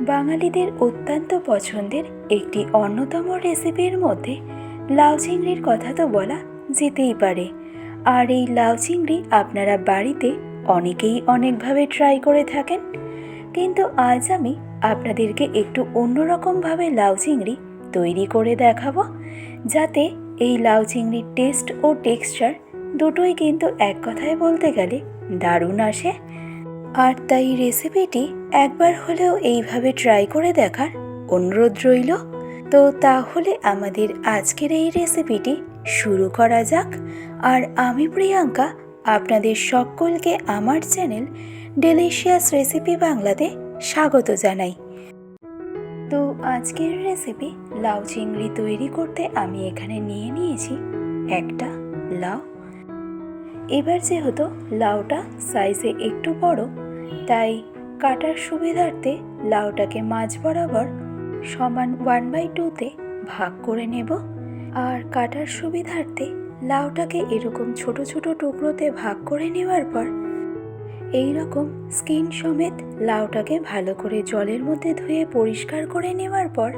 বাঙালিদের অত্যন্ত পছন্দের একটি অন্যতম রেসিপির মধ্যে লাউ চিংড়ির কথা তো বলা যেতেই পারে। আর এই লাউ চিংড়ি আপনারা বাড়িতে অনেকেই অনেকভাবে ট্রাই করে থাকেন। কিন্তু আজ আমি আপনাদেরকে একটু অন্যরকমভাবে লাউ চিংড়ি তৈরি করে দেখাবো, যাতে এই লাউ চিংড়ির টেস্ট ও টেক্সচার দুটোই কিন্তু এক কথায় বলতে গেলে দারুণ আসে। আর তাই রেসিপিটি একবার হলেও এইভাবে ট্রাই করে দেখার অনুরোধ রইল। তো তাহলে আমাদের আজকের এই রেসিপিটি শুরু করা যাক। আর আমি প্রিয়াঙ্কা, আপনাদের সকলকে আমার চ্যানেল ডেলিশিয়াস রেসিপি বাংলাতে স্বাগত জানাই। তো আজকের রেসিপি লাউ চিংড়ি তৈরি করতে আমি এখানে নিয়ে নিয়েছি একটা লাউ। এবার যেহেতু লাউটা সাইজে একটু বড় তাই কাটার সুবিধার্থে লাউটাকে মাঝ বরাবর সমান ওয়ান বাই টুতে ভাগ করে নেব। আর কাটার সুবিধার্থে লাউটাকে এরকম ছোট ছোট টুকরোতে ভাগ করে নেওয়ার পর এই রকম স্কিন সমেত লাউটাকে ভালো করে জলের মধ্যে ধুয়ে পরিষ্কার করে নেওয়ার পর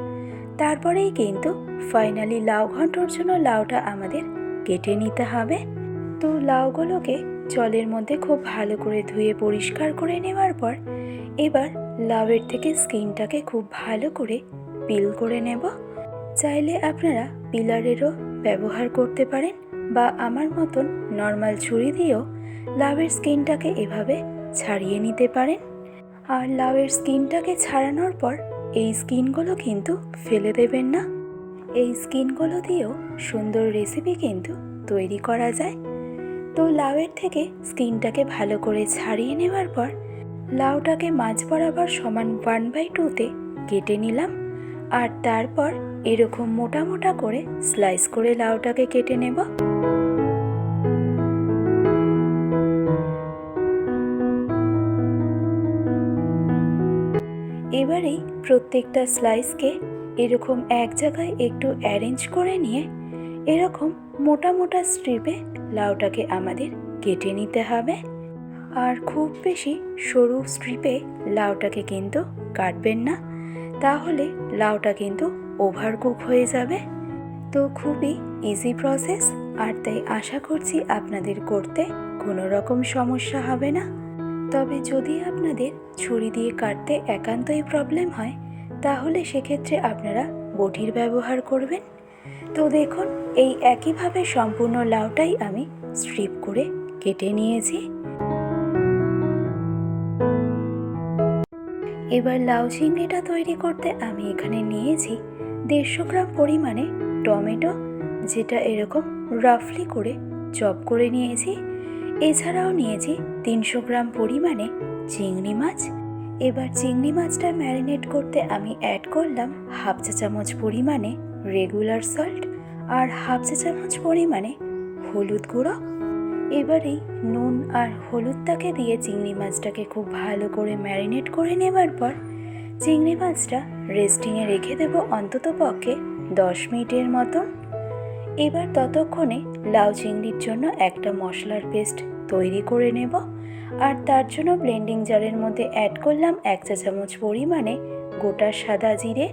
তারপরেই কিন্তু ফাইনালি লাউ ঘন্টর জন্য লাউটা আমাদের কেটে নিতে হবে। তো লাউগুলোকে জলের মধ্যে খুব ভালো করে ধুয়ে পরিষ্কার করে নেওয়ার পর এবার লাভের থেকে স্কিনটাকে খুব ভালো করে পিল করে নেব। চাইলে আপনারা পিলারেরও ব্যবহার করতে পারেন বা আমার মতন নর্মাল ছুরি দিয়েও লাভের স্কিনটাকে এভাবে ছাড়িয়ে নিতে পারেন। আর লাউয়ের স্কিনটাকে ছাড়ানোর পর এই স্কিনগুলো কিন্তু ফেলে দেবেন না। এই স্কিনগুলো দিয়েও সুন্দর রেসিপি কিন্তু তৈরি করা যায়। তো লাউয়ের থেকে স্কিনটাকে ভালো করে ছাড়িয়ে নেওয়ার পর লাউটাকে মাঝ বরাবর সমান ওয়ান বাই টুতে কেটে নিলাম আর তারপর এরকম মোটা মোটা করে স্লাইস করে লাউটাকে কেটে নেব। এবারেই প্রত্যেকটা স্লাইসকে এরকম এক জায়গায় একটু অ্যারেঞ্জ করে নিয়ে এরকম মোটা মোটা স্ট্রিপে লাউটাকে আমাদের কেটে নিতে হবে। আর খুব বেশি সরু স্ট্রিপে লাউটাকে কিন্তু কাটবেন না। তাহলে লাউটা কিন্তু ওভার কুক হয়ে যাবে। তো খুবই ইজি প্রসেস আর তাই আশা করছি আপনাদের করতে কোনো রকম সমস্যা হবে না। তবে যদি আপনাদের ছুরি দিয়ে কাটতে একান্তই প্রবলেম হয়, তাহলে সেক্ষেত্রে আপনারা বটির ব্যবহার করবেন। তো দেখুন, এই একইভাবে সম্পূর্ণ লাউটাই আমি স্ট্রিপ করে কেটে নিয়েছি। এবার লাউ চিংড়িটা তৈরি করতে আমি এখানে নিয়েছি দেড়শো গ্রাম পরিমাণে টমেটো, যেটা এরকম রাফলি করে চপ করে নিয়েছি। এছাড়াও নিয়েছি তিনশো গ্রাম পরিমাণে চিংড়ি মাছ। এবার চিংড়ি মাছটা ম্যারিনেট করতে আমি অ্যাড করলাম হাফ চা চামচ পরিমাণে রেগুলার সল্ট আর হাফ চা চামচ পরিমাণে হলুদ গুঁড়ো। এবারেই নুন আর হলুদটাকে দিয়ে চিংড়ি মাছটাকে খুব ভালো করে ম্যারিনেট করে নেবার পর চিংড়ি মাছটা রেস্টিংয়ে রেখে দেবো অন্তত পক্ষে দশ মিনিটের মতন। এবার ততক্ষণে লাউ চিংড়ির জন্য একটা মশলার পেস্ট তৈরি করে নেব আর তার জন্য ব্লেন্ডিং জারের মধ্যে অ্যাড করলাম এক চা চামচ পরিমাণে গোটা সাদা জিরে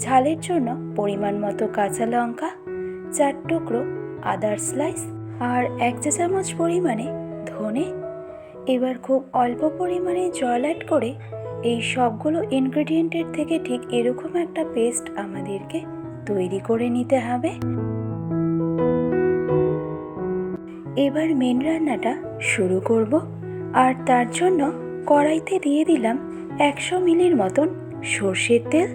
ঝালের জন্য পরিমাণ মতো কাঁচা লঙ্কা, চার টুকরো আদার স্লাইস আর এক চা চামচ পরিমাণে ধনে। এবার খুব অল্প পরিমাণে জল অ্যাড করে এই সবগুলো ইনগ্রেডিয়েন্টের থেকে ঠিক এরকম একটা পেস্ট আমাদেরকে তৈরি করে নিতে হবে। এবার মেন রান্নাটা শুরু করব আর তার জন্য কড়াইতে দিয়ে দিলাম একশো মিলির মতন সর্ষের তেল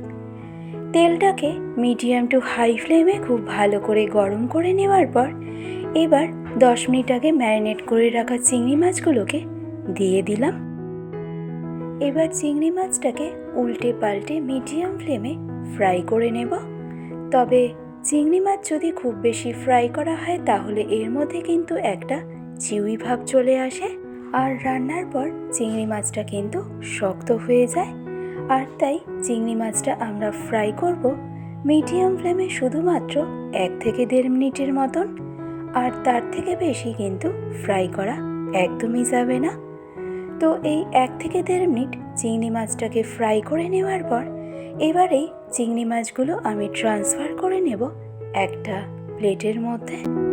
তেলটাকে মিডিয়াম টু হাই ফ্লেমে খুব ভালো করে গরম করে নেওয়ার পর এবার দশ মিনিট আগে ম্যারিনেট করে রাখা চিংড়ি মাছগুলোকে দিয়ে দিলাম। এবার চিংড়ি মাছটাকে উল্টে পাল্টে মিডিয়াম ফ্লেমে ফ্রাই করে নেব। তবে চিংড়ি মাছ যদি খুব বেশি ফ্রাই করা হয় তাহলে এর মধ্যে কিন্তু একটা চিউই ভাব চলে আসে। আর রান্নার পর চিংড়ি মাছটা কিন্তু শক্ত হয়ে যায়। আর তাই চিংড়ি মাছটা আমরা ফ্রাই করব মিডিয়াম ফ্লেমে শুধুমাত্র এক থেকে দেড় মিনিটের মতন। আর তার থেকে বেশি কিন্তু ফ্রাই করা একদমই যাবে না। তো এই এক থেকে দেড় মিনিট চিংড়ি মাছটাকে ফ্রাই করে নেওয়ার পর এবারেই চিংড়ি মাছগুলো আমি ট্রান্সফার করে নেব একটা প্লেটের মধ্যে।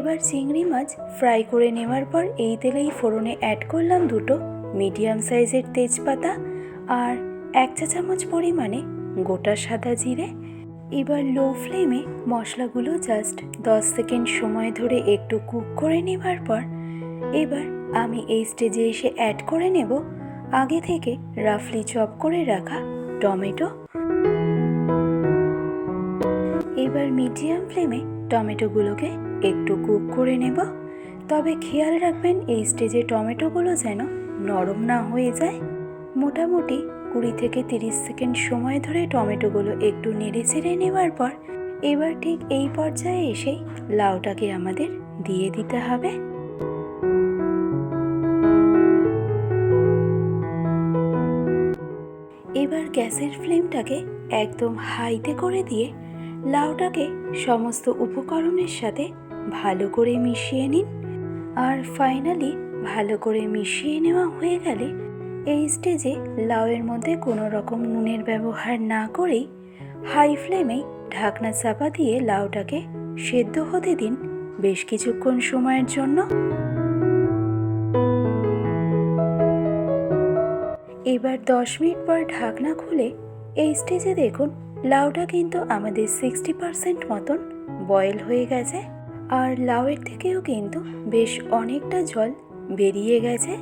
এবার চিংড়ি মাছ ফ্রাই করে নেওয়ার পর এই তেলেই ফোড়নে অ্যাড করলাম দুটো মিডিয়াম সাইজের তেজপাতা আর এক চা চামচ পরিমাণে গোটা সাদা জিরে। এবার লো ফ্লেমে মশলাগুলো জাস্ট দশ সেকেন্ড সময় ধরে একটু কুক করে নেবার পর এবার আমি এই স্টেজে এসে অ্যাড করে নেব আগে থেকে রাফলি চপ করে রাখা টমেটো। এবার মিডিয়াম ফ্লেমে টমেটোগুলোকে একটু কুক করে নেব। তবে খেয়াল রাখবেন, এই স্টেজে টমেটোগুলো যেন নরম না হয়ে যায়। মোটামুটি কুড়ি থেকে তিরিশ সেকেন্ড সময় ধরে টমেটোগুলো একটু নেড়ে চেড়ে নেওয়ার পর, এবার ঠিক এই পর্যায়ে এসেই লাউটাকে আমাদের দিয়ে দিতে হবে। এবার গ্যাসের ফ্লেমটাকে একদম হাইতে করে দিয়ে লাউটাকে সমস্ত উপকরণের সাথে ভালো করে মিশিয়ে নিন। আর ফাইনালি ভালো করে মিশিয়ে নেওয়া হয়ে গেলে এই স্টেজে লাউয়ের মধ্যে কোনো রকম নুনের ব্যবহার না করেই হাই ফ্লেমে ঢাকনা চাপা দিয়ে লাউটাকে সেদ্ধ হতে দিন বেশ কিছুক্ষণ সময়ের জন্য। এবার দশ মিনিট পর ঢাকনা খুলে এই স্টেজে দেখুন, লাউটা কিন্তু আমাদের সিক্সটি পারসেন্ট মতন বয়েল হয়ে গেছে। আর লাউয়ের থেকেও কিন্তু বেশ অনেকটা জল বেরিয়ে গেছে।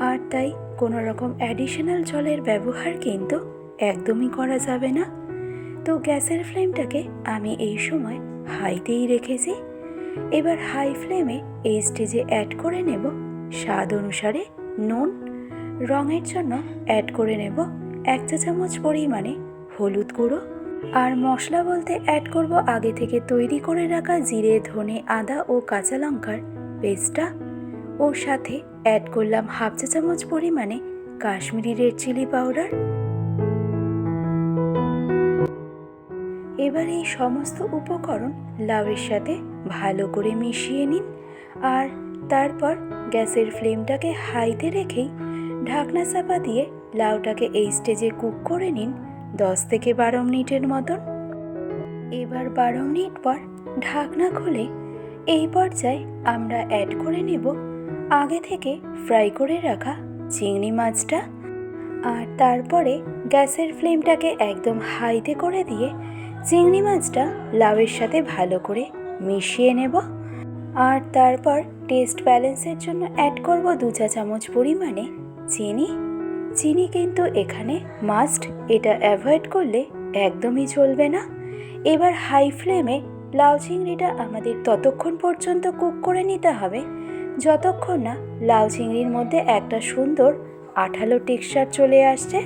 আর তাই কোনো রকম অ্যাডিশনাল জলের ব্যবহার কিন্তু একদমই করা যাবে না। তো গ্যাসের ফ্লেমটাকে আমি এই সময় হাইতেই রেখেছি। এবার হাই ফ্লেমে এই স্টেজে অ্যাড করে নেব স্বাদ অনুসারে নুন। রঙের জন্য অ্যাড করে নেব এক চা চামচ পরিমাণে হলুদ গুঁড়ো। আর মশলা বলতে অ্যাড করব আগে থেকে তৈরি করে রাখা জিরে, ধনে, আদা ও কাঁচা লঙ্কার পেস্টটা ওর সাথে অ্যাড করলাম হাফ চা চামচ পরিমাণে কাশ্মীরি রেড চিলি পাউডার এবার এই সমস্ত উপকরণ লাউয়ের সাথে ভালো করে মিশিয়ে নিন আর তারপর গ্যাসের ফ্লেমটাকে হাইতে রেখেই ঢাকনা চাপা দিয়ে লাউটাকে এই স্টেজে কুক করে নিন। দশ থেকে বারো মিনিটের মতন। এবার বারো মিনিট পর ঢাকনা খুলে এই পর্যায়ে আমরা অ্যাড করে নেব আগে থেকে ফ্রাই করে রাখা চিংড়ি মাছটা আর তারপরে গ্যাসের ফ্লেমটাকে একদম হাইতে করে দিয়ে চিংড়ি মাছটা লাউয়ের সাথে ভালো করে মিশিয়ে নেব। আর তারপর টেস্ট ব্যালেন্সের জন্য অ্যাড করব দু চা চামচ পরিমাণে চিনি। চিনি কিন্তু এখানে মাস্ট এটা অ্যাভয়েড করলে একদমই চলবে না। এবার হাই ফ্লেমে লাউ চিংড়িটা আমাদের ততক্ষণ পর্যন্ত কুক করে নিতে হবে। যতক্ষণ না লাউ চিংড়ির মধ্যে একটা সুন্দর আঠালো টেক্সচার চলে আসছে।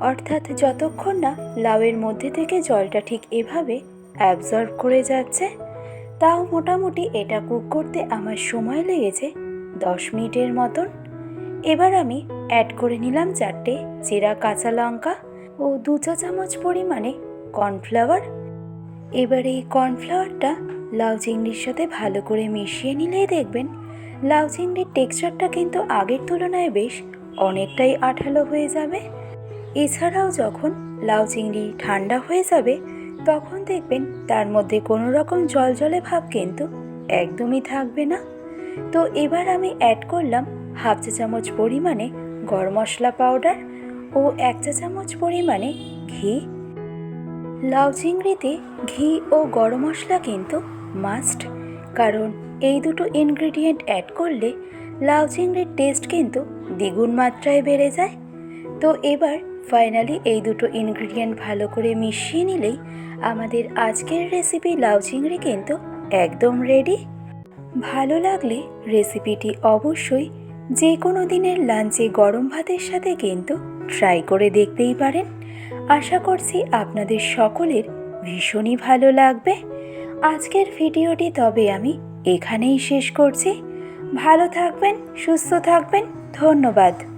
অর্থাৎ যতক্ষণ না লাউয়ের মধ্যে থেকে জলটা ঠিক এভাবে অ্যাবজর্ব করে যাচ্ছে, তাও মোটামুটি এটা কুক করতে আমার সময় লেগেছে দশ মিনিটের মতন। এবার আমি অ্যাড করে নিলাম চারটে চেরা কাঁচা লঙ্কা ও দু চা চামচ পরিমাণে কর্নফ্লাওয়ার এবার এই কর্নফ্লাওয়ারটা লাউ চিংড়ির সাথে ভালো করে মিশিয়ে নিলেই দেখবেন লাউ চিংড়ির টেক্সচারটা কিন্তু আগের তুলনায় বেশ অনেকটাই আঠালো হয়ে যাবে। এছাড়াও যখন লাউ চিংড়ি ঠান্ডা হয়ে যাবে, তখন দেখবেন তার মধ্যে কোনো রকম জল জলে ভাব কিন্তু একদমই থাকবে না। তো এবার আমি অ্যাড করলাম হাফ চা চামচ পরিমাণে গরম মশলা পাউডার ও এক চা চামচ পরিমাণে ঘি। লাউ চিংড়িতে ঘি ও গরম মশলা কিন্তু মাস্ট কারণ এই দুটো ইনগ্রেডিয়েন্ট অ্যাড করলে লাউ চিংড়ির টেস্ট কিন্তু দ্বিগুণ মাত্রায় বেড়ে যায়। তো এবার ফাইনালি এই দুটো ইনগ্রেডিয়েন্ট ভালো করে মিশিয়ে নিলেই আমাদের আজকের রেসিপি লাউ চিংড়ি কিন্তু একদম রেডি ভালো লাগলে রেসিপিটি অবশ্যই যে কোনো দিনের লাঞ্চে গরম ভাতের সাথে কিন্তু ট্রাই করে দেখতেই পারেন। আশা করছি আপনাদের সকলের ভীষণই ভালো লাগবে। আজকের ভিডিওটি তবে আমি এখানেই শেষ করছি। ভালো থাকবেন, সুস্থ থাকবেন, ধন্যবাদ।